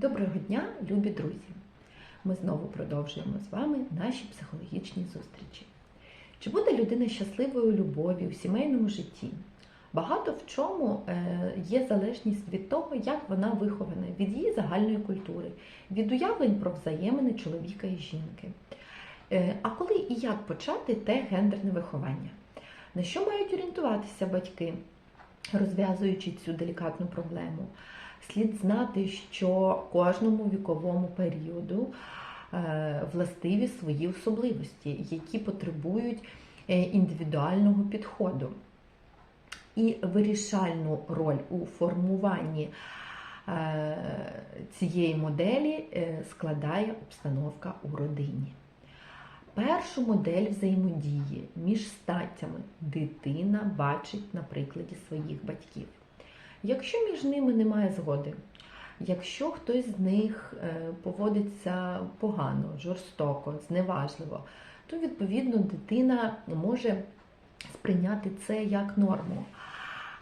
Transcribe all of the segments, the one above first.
Доброго дня, любі друзі! Ми знову продовжуємо з вами наші психологічні зустрічі. Чи буде людина щасливою у любові у сімейному житті? Багато в чому е, є залежність від того, як вона вихована, від її загальної культури, від уявлень про взаємини чоловіка і жінки. Е, А коли і як почати те гендерне виховання? На що мають орієнтуватися батьки, розв'язуючи цю делікатну проблему? Слід знати, що кожному віковому періоду е, властиві свої особливості, які потребують е, індивідуального підходу. І вирішальну роль у формуванні е, цієї моделі складає обстановка у родині. Першу модель взаємодії між статтями дитина бачить на прикладі своїх батьків. Якщо між ними немає згоди, якщо хтось з них е, поводиться погано, жорстоко, зневажливо, то відповідно дитина може сприйняти це як норму.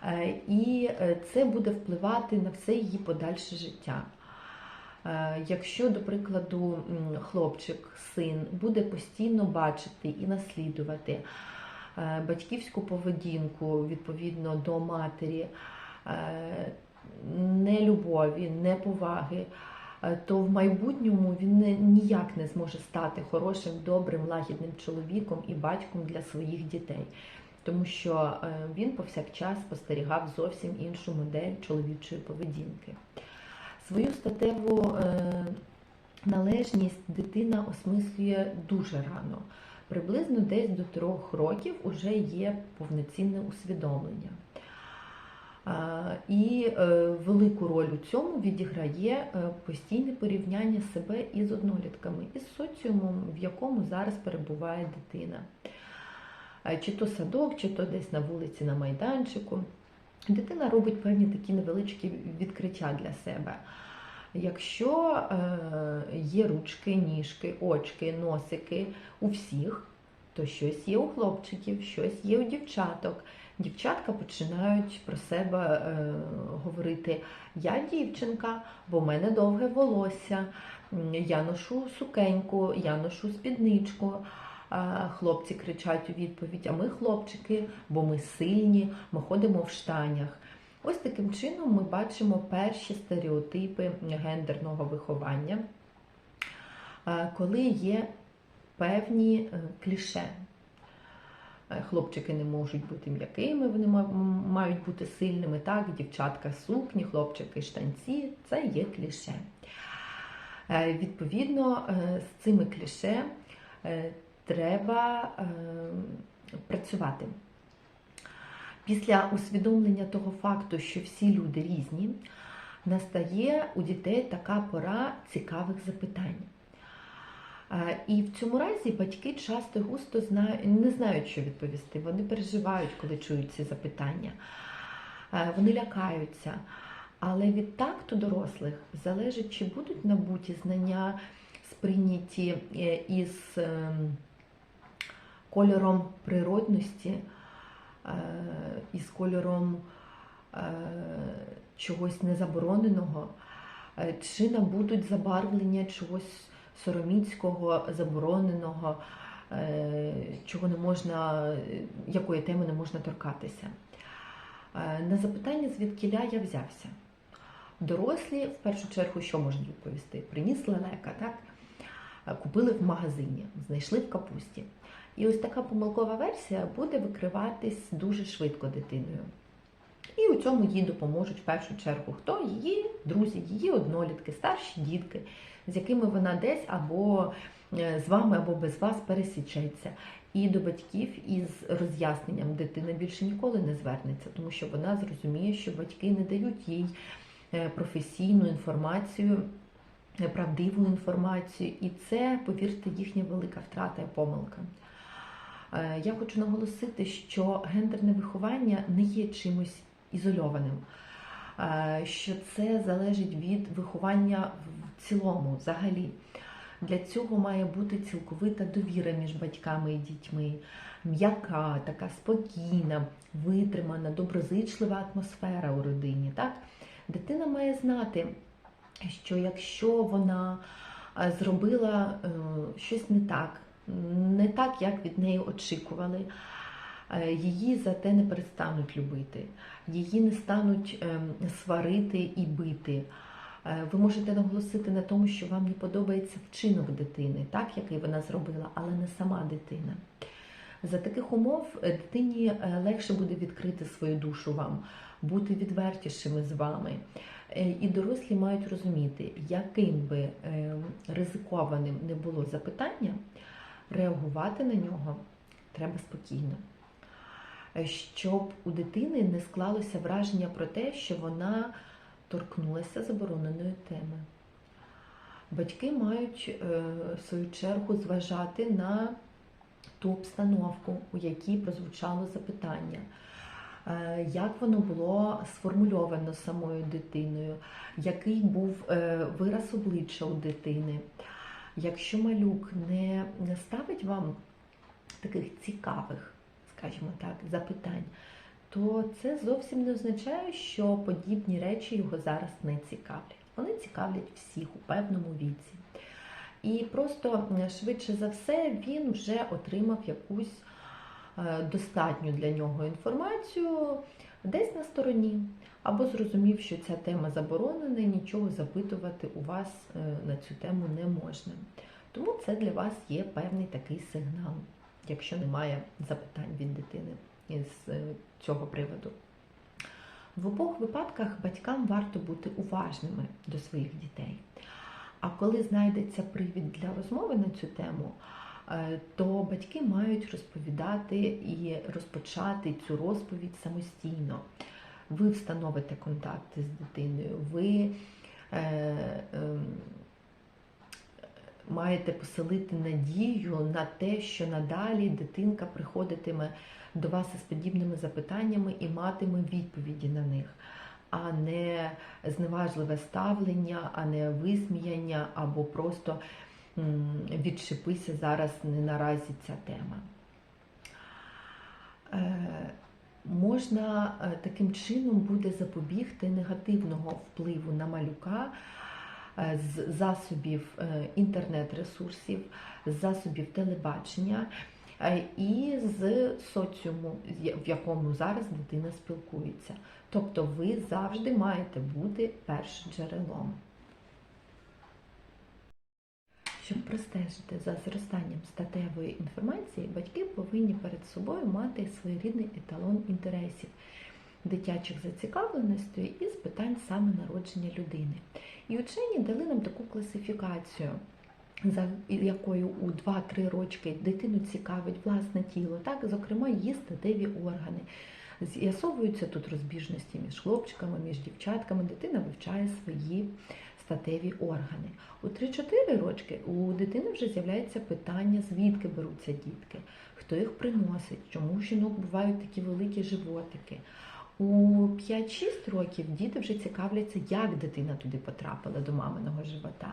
Е, І е, це буде впливати на все її подальше життя. Якщо, до прикладу, хлопчик, син буде постійно бачити і наслідувати батьківську поведінку відповідно до матері, нелюбові, неповаги, е, то в майбутньому він ніяк не зможе стати хорошим, добрим, лагідним чоловіком і батьком для своїх дітей. Тому що е, він повсякчас спостерігав зовсім іншу модель чоловічої поведінки. Свою статеву е, належність дитина осмислює дуже рано. Приблизно десь до трьох років вже є повноцінне усвідомлення. І е, велику роль у цьому відіграє е, постійне порівняння себе із однолітками, із соціумом, в якому зараз перебуває дитина. Чи то садок, чи то десь на вулиці на майданчику. Дитина робить певні такі невеличкі відкриття для себе. Якщо е, є ручки, ніжки, очки, носики у всіх, то щось є у хлопчиків, щось є у дівчаток. Дівчатка починають про себе е, говорити: я дівчинка, бо в мене довге волосся, я ношу сукеньку, я ношу спідничку. Хлопці кричать у відповідь: а ми хлопчики, бо ми сильні, ми ходимо в штанях. Ось таким чином ми бачимо перші стереотипи гендерного виховання, коли є певні е, кліше. Е, Хлопчики не можуть бути м'якими, вони мають бути сильними. Так, дівчатка сукні, хлопчики штанці це є кліше. Е, Відповідно, з цими кліше треба працювати. Після усвідомлення того факту, що всі люди різні, настає у дітей така пора цікавих запитань. Е, І в цьому разі батьки часто густо знають, не знають, що відповісти. Вони переживають, коли чують ці запитання. Е, Вони лякаються. Але від такту дорослих залежить, чи будуть набуті знання, сприйняті е, із ем, кольором природності, е, із кольором е, чогось незабороненого, е, чи набудуть забарвлення чогось сороміцького, забороненого, е, чого не можна, якої теми не можна торкатися. Е, На запитання, звідкіля я взявся. Дорослі, в першу чергу, що можуть відповісти? Приніс лелека, так? Купили в магазині, знайшли в капусті. І ось така помилкова версія буде викриватись дуже швидко дитиною. І у цьому їй допоможуть в першу чергу хто? Її друзі, її однолітки, старші дітки, з якими вона десь або е, з вами, або без вас пересічеться. І до батьків із роз'ясненням дитина більше ніколи не звернеться, тому що вона зрозуміє, що батьки не дають їй е, професійну інформацію, е, правдиву інформацію, і це, повірте, їхня велика втрата і помилка. Я хочу наголосити, що гендерне виховання не є чимось ізольованим, що це залежить від виховання в цілому, взагалі. Для цього має бути цілковита довіра між батьками і дітьми, м'яка, така спокійна, витримана, доброзичлива атмосфера у родині. Так? Дитина має знати, що якщо вона е, зробила е, щось не так, не так, як від неї очікували, е, її за те не перестануть любити, її не стануть ем, сварити і бити. Е, Ви можете наголосити на тому, що вам не подобається вчинок дитини, так, який вона зробила, але не сама дитина. За таких умов е, дитині е, легше буде відкрити свою душу вам, бути відвертішими з вами. Е, І дорослі мають розуміти, яким би е, ризикованим не було запитання, реагувати на нього треба спокійно. Е, Щоб у дитини не склалося враження про те, що вона торкнулася забороненої теми. Батьки мають е, в свою чергу зважати на ту обстановку, у якій прозвучало запитання, Е, як воно було сформульовано самою дитиною, який був вираз обличчя у дитини. Якщо малюк не ставить вам таких цікавих, скажімо так, запитань, то це зовсім не означає, що подібні речі його зараз не цікавлять. Вони цікавлять всіх у певному віці. І просто е, швидше за все він вже отримав якусь е, достатню для нього інформацію десь на стороні, або зрозумів, що ця тема заборонена, і нічого запитувати у вас е, на цю тему не можна. Тому це для вас є певний такий сигнал, якщо немає запитань від дитини із е, цього приводу. В обох випадках батькам варто бути уважними до своїх дітей. А коли знайдеться привід для розмови на цю тему, е, то батьки мають розповідати і розпочати цю розповідь самостійно. Ви встановите контакти з дитиною, ви е, е, маєте поселити надію на те, що надалі дитинка приходитиме до вас із подібними запитаннями і матиме відповіді на них, а не зневажливе ставлення, а не висміяння або просто м, відчепися зараз не наразі ця тема. Е, Можна е, таким чином буде запобігти негативного впливу на малюка з засобів е, інтернет-ресурсів, з засобів телебачення е, і з соціуму, в якому зараз дитина спілкується. Тобто ви завжди маєте бути першоджерелом. Щоб простежити за зростанням статевої інформації, батьки повинні перед собою мати своєрідний еталон інтересів, дитячих зацікавленостей і з питань саме народження людини. І учені дали нам таку класифікацію, за якою у 2-3 рочки дитину цікавить власне тіло, так, зокрема, її статеві органи. З'ясовуються тут розбіжності між хлопчиками, між дівчатками. Дитина вивчає свої статеві органи. У 3-4 рочки у дитини вже з'являється питання, звідки беруться дітки, хто їх приносить, чому у жінок бувають такі великі животики. У 5-6 років діти вже цікавляться, як дитина туди потрапила до маминого живота,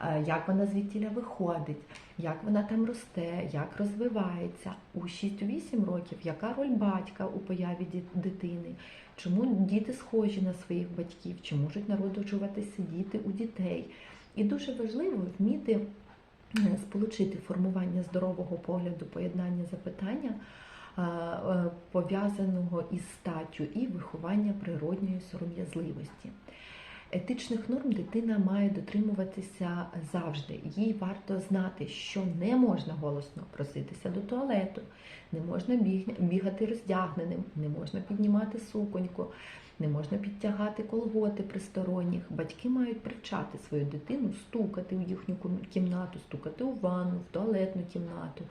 е, як вона звідтіля виходить, як вона там росте, як розвивається. У 6-8 років яка роль батька у появі дитини, чому діти схожі на своїх батьків, чи можуть народжуватися діти у дітей. І дуже важливо вміти е, сполучити формування здорового погляду, поєднання запитання, пов'язаного із статтю і виховання природньої сором'язливості. Етичних норм дитина має дотримуватися завжди. Їй варто знати, що не можна голосно проситися до туалету, не можна бігати роздягненим, не можна піднімати суконьку, не можна підтягати колготи при сторонніх. Батьки мають привчати свою дитину стукати у їхню кімнату, стукати у ванну, в туалетну кімнату.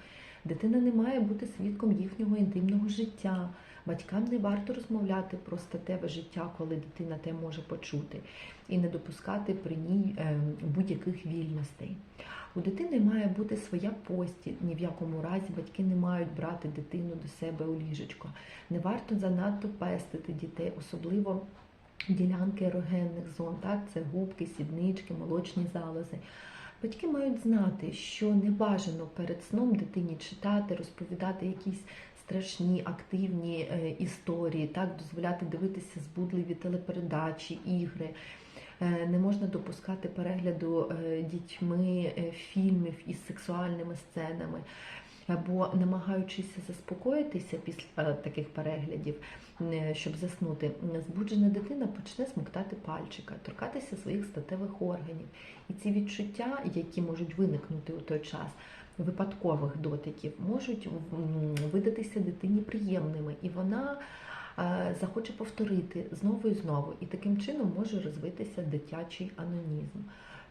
Дитина не має бути свідком їхнього інтимного життя. Батькам не варто розмовляти про статеве життя, коли дитина те може почути, і не допускати при ній е, будь-яких вільностей. У дитини має бути своя постіль. Ні в якому разі батьки не мають брати дитину до себе у ліжечко. Не варто занадто пестити дітей, особливо ділянки ерогенних зон, так це губки, сіднички, молочні залози. Батьки мають знати, що не бажано перед сном дитині читати, розповідати якісь страшні активні е, історії, так дозволяти дивитися збудливі телепередачі, ігри. Е, Не можна допускати перегляду е, дітьми фільмів із сексуальними сценами. Або намагаючись заспокоїтися після е, таких переглядів, е, щоб заснути, збуджена дитина почне смоктати пальчика, торкатися своїх статевих органів. І ці відчуття, які можуть виникнути у той час, випадкових дотиків, можуть видатися дитині приємними, і вона е, захоче повторити знову і знову, і таким чином може розвитися дитячий анонізм.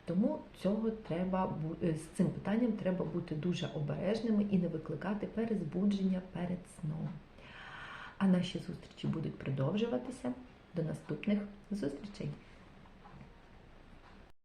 Тому цього треба е, з цим питанням треба бути дуже обережними і не викликати перезбудження перед сном. А наші зустрічі будуть продовжуватися. До наступних зустрічей!